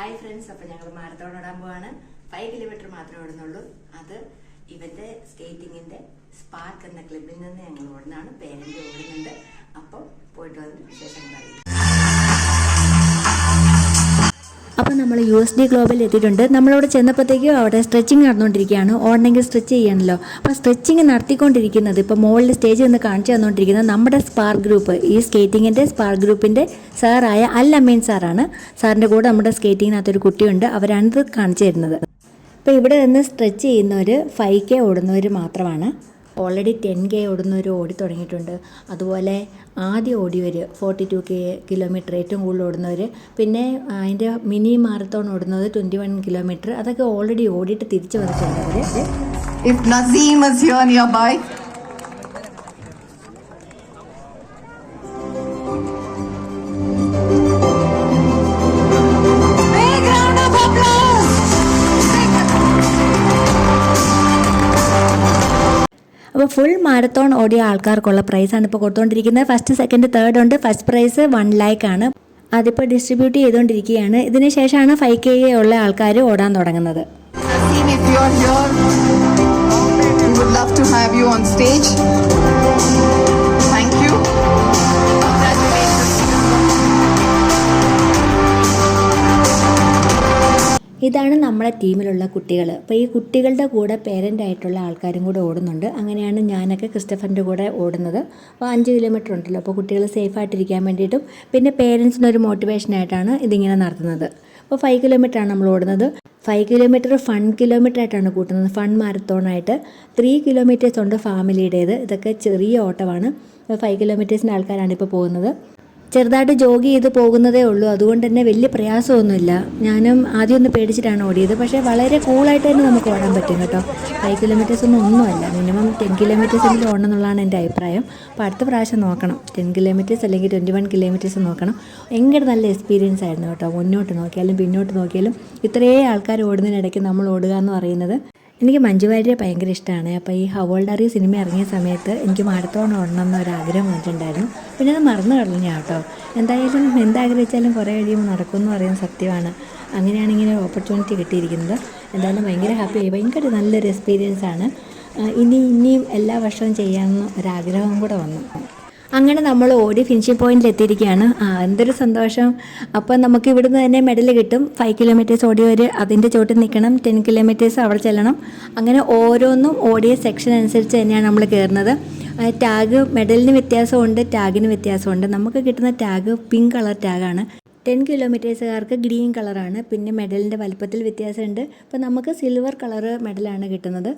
Hi friends അപ്പൊ ഞങ്ങൾ marathon ഓടാൻ പോവാണ്. ഫൈവ് കിലോമീറ്റർ മാത്രമേ ഓടുന്നുള്ളൂ. അത് ഇവന്റെ സ്കേറ്റിംഗിന്റെ സ്പാർക്ക് എന്ന ക്ലബിൽ നിന്ന് ഞങ്ങൾ ഓടുന്നതാണ്. പേരന്റ് ഓടുന്നുണ്ട് യു എസ് ഡി ഗ്ലോബൽ എത്തിയിട്ടുണ്ട്. നമ്മളവിടെ ചെന്നപ്പോഴത്തേക്കും അവിടെ സ്ട്രെച്ചിങ് നടന്നുകൊണ്ടിരിക്കുകയാണ് ഓടണമെങ്കിൽ സ്ട്രെച്ച് ചെയ്യണമല്ലോ അപ്പോൾ സ്ട്രെച്ചിങ് നടത്തിക്കൊണ്ടിരിക്കുന്നത് ഇപ്പോൾ മുകളിൽ സ്റ്റേജിൽ നിന്ന് കാണിച്ചു തന്നുകൊണ്ടിരിക്കുന്നത് നമ്മുടെ സ്പാർ ഗ്രൂപ്പ് ഈ സ്കേറ്റിങ്ങിന്റെ സ്പാർ ഗ്രൂപ്പിന്റെ സാറായ അൽ അമീൻ സാറാണ്. സാറിന്റെ കൂടെ നമ്മുടെ സ്കേറ്റിങ്ങിനകത്തൊരു കുട്ടിയുണ്ട്. അവരാണിത് കാണിച്ചു തരുന്നത്. അപ്പോൾ ഇവിടെ നിന്ന് സ്ട്രെച്ച് ചെയ്യുന്നവർ ഫൈവ് കെ ഓടുന്നവർ മാത്രമാണ്. ഓൾറെഡി ടെൻ കെ ഓടുന്നവർ ഓടി തുടങ്ങിയിട്ടുണ്ട്. അതുപോലെ ആദ്യം ഓടിയവർ ഫോർട്ടി ടു കെ കിലോമീറ്റർ ഏറ്റവും കൂടുതൽ ഓടുന്നവർ പിന്നെ അതിന്റെ മിനി മാരത്തോൺ ഓടുന്നത് ട്വന്റി വൺ കിലോമീറ്റർ അതൊക്കെ ഓൾറെഡി ഓടിയിട്ട് തിരിച്ചു വന്നിട്ടുണ്ട് അവർ അപ്പോൾ ഫുൾ മാരത്തോൺ ഓടിയ ആൾക്കാർക്കുള്ള പ്രൈസാണ് ഇപ്പോൾ കൊടുത്തുകൊണ്ടിരിക്കുന്നത് ഫസ്റ്റ് സെക്കൻഡ് തേർഡ് ഉണ്ട്. ഫസ്റ്റ് പ്രൈസ് വൺ ലാക്ക് ആണ്. അതിപ്പോൾ ഡിസ്ട്രിബ്യൂട്ട് ചെയ്തുകൊണ്ടിരിക്കുകയാണ് ഇതിന് ശേഷമാണ് ഫൈവ് കെ ഉള്ള ആൾക്കാർ ഓടാൻ തുടങ്ങുന്നത്. Love to have you on stage. Thank you. ഇതാണ് നമ്മളെ ടീമിലുള്ള കുട്ടികൾ അപ്പോൾ ഈ കുട്ടികളുടെ കൂടെ പേരന്റ് ആയിട്ടുള്ള ആൾക്കാരും കൂടെ ഓടുന്നുണ്ട്. അങ്ങനെയാണ് ഞാനൊക്കെ ക്രിസ്റ്റഫറിന്റെ കൂടെ ഓടുന്നത്. അപ്പോൾ അഞ്ച് കിലോമീറ്റർ ഉണ്ടല്ലോ. അപ്പോൾ കുട്ടികൾ സേഫായിട്ടിരിക്കാൻ വേണ്ടിയിട്ടും പിന്നെ പേരൻസിനൊരു മോട്ടിവേഷനായിട്ടാണ് ഇതിങ്ങനെ നടത്തുന്നത്. അപ്പോൾ ഫൈവ് കിലോമീറ്റർ ആണ് നമ്മൾ ഓടുന്നത്. ഫൈവ് കിലോമീറ്റർ ഫൺ കിലോമീറ്റർ ആയിട്ടാണ് കൂട്ടുന്നത്. ഫൺ മാരത്തോണായിട്ട് ത്രീ കിലോമീറ്റേഴ്സ് ഉണ്ട് ഫാമിലിയുടേത് ഇതൊക്കെ ചെറിയ ഓട്ടമാണ്. ഫൈവ് കിലോമീറ്റേഴ്സിന്റെ ആൾക്കാരാണ് ഇപ്പോൾ പോകുന്നത്. ചെറുതായിട്ട് ജോഗ് ചെയ്ത് പോകുന്നതേ ഉള്ളൂ. അതുകൊണ്ട് തന്നെ വലിയ പ്രയാസമൊന്നുമില്ല. ഞാനും ആദ്യം ഒന്ന് പേടിച്ചിട്ടാണ് ഓടിയത്. പക്ഷേ വളരെ കൂളായിട്ട് തന്നെ നമുക്ക് ഓടാൻ പറ്റും കേട്ടോ. ഫൈവ് കിലോമീറ്റേഴ്സ് ഒന്നും ഒന്നുമല്ല. മിനിമം ടെൻ കിലോമീറ്റേഴ്സ് എങ്കിലും ഓടണം എന്നുള്ളതാണ് എന്റെ അഭിപ്രായം. അപ്പോൾ അടുത്ത പ്രാവശ്യം നോക്കണം. ടെൻ കിലോമീറ്റേഴ്സ് അല്ലെങ്കിൽ ട്വന്റി വൺ കിലോമീറ്റേഴ്സ് നോക്കണം. ഭയങ്കര നല്ല എക്സ്പീരിയൻസ് ആയിരുന്നു കേട്ടോ. മുന്നോട്ട് നോക്കിയാലും പിന്നോട്ട് നോക്കിയാലും ഇത്രയേ ആൾക്കാർ ഓടുന്നതിനിടയ്ക്ക് നമ്മൾ ഓടുക എന്ന് പറയുന്നത് എനിക്ക് മഞ്ജു വാര്യരെ ഭയങ്കര ഇഷ്ടമാണ് അപ്പോൾ ഈ ഹവോൾഡറി സിനിമ ഇറങ്ങിയ സമയത്ത് എനിക്ക് മാരത്തോൺ ഓടണം എന്നൊരാഗ്രഹം വന്നിട്ടുണ്ടായിരുന്നു. പിന്നെ അത് മറന്നു കളഞ്ഞു കേട്ടോ. എന്തായാലും എന്താഗ്രഹിച്ചാലും കുറേ കഴിയുമ്പോൾ നടക്കും എന്ന് പറയുന്നത് സത്യമാണ്. അങ്ങനെയാണ് ഇങ്ങനെ ഒരു ഓപ്പർച്യൂണിറ്റി കിട്ടിയിരിക്കുന്നത്. എന്തായാലും ഭയങ്കര ഹാപ്പിയായി ഭയങ്കര നല്ലൊരു എക്സ്പീരിയൻസ് ആണ്. ഇനി ഇനിയും എല്ലാ വർഷവും ചെയ്യാമെന്ന് ഒരാഗ്രഹം കൂടെ വന്നു. അങ്ങനെ നമ്മൾ ഓടി ഫിനിഷിംഗ് പോയിന്റിൽ എത്തിയിരിക്കുകയാണ്. ആ എന്തൊരു സന്തോഷം. അപ്പോൾ നമുക്ക് ഇവിടുന്ന് തന്നെ മെഡൽ കിട്ടും. ഫൈവ് കിലോമീറ്റേഴ്സ് ഓടിയവർ അതിന്റെ ചോട്ടിൽ നിൽക്കണം. ടെൻ കിലോമീറ്റേഴ്സ് അവിടെ ചെല്ലണം. അങ്ങനെ ഓരോന്നും ഓടിയ സെക്ഷൻ അനുസരിച്ച് തന്നെയാണ് നമ്മൾ കയറുന്നത്. ടാഗ് മെഡലിന് വ്യത്യാസമുണ്ട് ടാഗിന് വ്യത്യാസമുണ്ട്. നമുക്ക് കിട്ടുന്ന ടാഗ് പിങ്ക് കളർ ടാഗാണ് ടെൻ കിലോമീറ്റേഴ്സുകാർക്ക് ഗ്രീൻ കളറാണ് പിന്നെ മെഡലിന്റെ വലുപ്പത്തിൽ വ്യത്യാസമുണ്ട്. അപ്പോൾ നമുക്ക് സിൽവർ കളറ് മെഡലാണ് കിട്ടുന്നത്.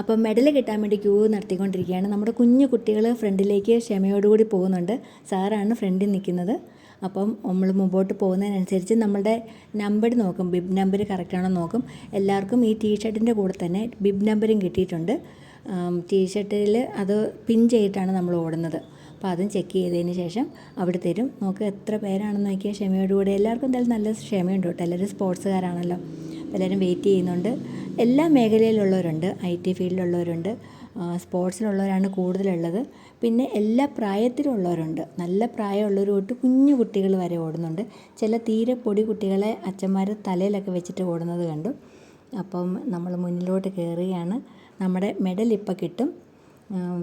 അപ്പം മെഡൽ കിട്ടാൻ വേണ്ടി ക്യൂ നടത്തിക്കൊണ്ടിരിക്കുകയാണ് നമ്മുടെ കുഞ്ഞു കുട്ടികൾ ഫ്രണ്ടിലേക്ക് ക്ഷമയോടുകൂടി പോകുന്നുണ്ട്. സാറാണ് ഫ്രണ്ടിൽ നിൽക്കുന്നത്. അപ്പം നമ്മൾ മുമ്പോട്ട് പോകുന്നതിനനുസരിച്ച് നമ്മളുടെ നമ്പർ നോക്കും. ബിബ് നമ്പർ കറക്റ്റാണോ നോക്കും. എല്ലാവർക്കും ഈ ടീഷർട്ടിന്റെ കൂടെ തന്നെ ബിബ് നമ്പറും കിട്ടിയിട്ടുണ്ട്. ടീഷർട്ടിൽ അത് പിൻ ചെയ്തിട്ടാണ് നമ്മൾ ഓടുന്നത്. അപ്പോൾ അതും ചെക്ക് ചെയ്തതിന് ശേഷം അവിടെ തരും. നമുക്ക് എത്ര പേരാണെന്ന് നോക്കിയാൽ ക്ഷമയോടുകൂടി. എല്ലാവർക്കും എന്തായാലും നല്ല ക്ഷമയുണ്ട് കേട്ടോ. എല്ലാവരും സ്പോർട്സുകാരാണല്ലോ എല്ലാവരും വെയിറ്റ് ചെയ്യുന്നുണ്ട്. എല്ലാ മേഖലയിലുള്ളവരുണ്ട്. I T ഫീൽഡിലുള്ളവരുണ്ട്. സ്പോർട്സിലുള്ളവരാണ് കൂടുതലുള്ളത്. പിന്നെ എല്ലാ പ്രായത്തിലുള്ളവരുണ്ട്. നല്ല പ്രായമുള്ളവർ തൊട്ട് കുഞ്ഞു കുട്ടികൾ വരെ ഓടുന്നുണ്ട്. ചില തീരെ പൊടി കുട്ടികളെ അച്ഛന്മാർ തലയിലൊക്കെ വെച്ചിട്ട് ഓടുന്നത് കണ്ടു. അപ്പം നമ്മൾ മുന്നിലോട്ട് കയറുകയാണ് നമ്മുടെ മെഡൽ ഇപ്പം കിട്ടും.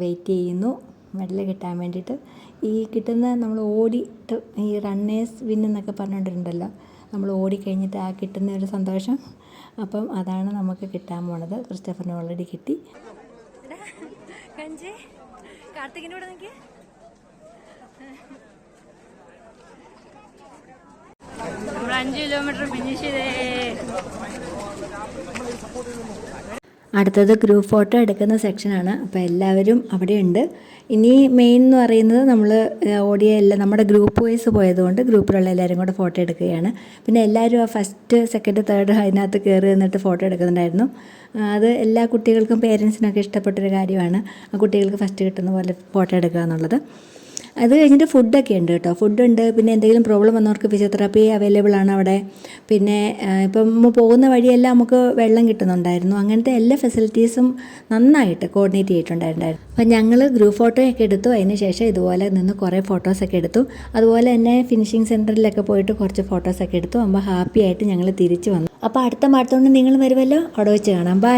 വെയിറ്റ് ചെയ്യുന്നു. മെഡൽ കിട്ടാൻ വേണ്ടിയിട്ട്. ഈ കിട്ടുന്ന നമ്മൾ ഓടിയിട്ട് ഈ റണ്ണേഴ്സ് വിൻ എന്നൊക്കെ പറഞ്ഞിട്ടുണ്ടല്ലോ നമ്മൾ ഓടിക്കഴിഞ്ഞിട്ട് ആ കിട്ടുന്ന ഒരു സന്തോഷം. അപ്പം അതാണ് നമുക്ക് കിട്ടാൻ പോണത്. ക്രിസ്റ്റഫറിന് ഓൾറെഡി കിട്ടി. കൂടെ അഞ്ച് കിലോമീറ്റർ ഫിനിഷ് ചെയ്തേ. അടുത്തത് ഗ്രൂപ്പ് ഫോട്ടോ എടുക്കുന്ന സെക്ഷനാണ് അപ്പോൾ എല്ലാവരും അവിടെയുണ്ട്. ഇനി മെയിൻ എന്ന് പറയുന്നത് നമ്മൾ ഓഡിയ എല്ലാം നമ്മുടെ ഗ്രൂപ്പ് വൈസ് പോയതുകൊണ്ട് ഗ്രൂപ്പിലുള്ള എല്ലാവരും കൂടെ ഫോട്ടോ എടുക്കുകയാണ്. പിന്നെ എല്ലാവരും ആ ഫസ്റ്റ് സെക്കൻഡ് തേർഡ് അതിനകത്ത് കയറി നിന്നിട്ട് ഫോട്ടോ എടുക്കുന്നുണ്ടായിരുന്നു. അത് എല്ലാ കുട്ടികൾക്കും പേരൻസിനൊക്കെ ഇഷ്ടപ്പെട്ടൊരു കാര്യമാണ്. ആ കുട്ടികൾക്ക് ഫസ്റ്റ് കിട്ടുന്ന പോലെ ഫോട്ടോ എടുക്കുക എന്നുള്ളത്. അത് കഴിഞ്ഞിട്ട് ഫുഡൊക്കെ ഉണ്ട് കേട്ടോ ഫുഡുണ്ട് പിന്നെ എന്തെങ്കിലും പ്രോബ്ലം വന്നവർക്ക് ഫിസിയോതെറാപ്പി അവൈലബിൾ ആണ് അവിടെ. പിന്നെ ഇപ്പം പോകുന്ന വഴിയെല്ലാം നമുക്ക് വെള്ളം കിട്ടുന്നുണ്ടായിരുന്നു. അങ്ങനത്തെ എല്ലാ ഫെസിലിറ്റീസും നന്നായിട്ട് കോർഡിനേറ്റ് ചെയ്തിട്ടുണ്ടായിരുന്നു അപ്പം ഞങ്ങൾ ഗ്രൂപ്പ് ഫോട്ടോയൊക്കെ എടുത്തു. അതിന് ശേഷം ഇതുപോലെ നിന്ന് കുറേ ഫോട്ടോസൊക്കെ എടുത്തു. അതുപോലെ തന്നെ ഫിനിഷിംഗ് സെന്ററിലൊക്കെ പോയിട്ട് കുറച്ച് ഫോട്ടോസൊക്കെ എടുത്തു. അപ്പോൾ ഹാപ്പി ആയിട്ട് ഞങ്ങൾ തിരിച്ചു വന്നു. അപ്പോൾ അടുത്ത മാറ്റത്തോണ്ട് നിങ്ങൾ വരുമല്ലോ? അവിടെ വെച്ച് കാണാം. ബൈ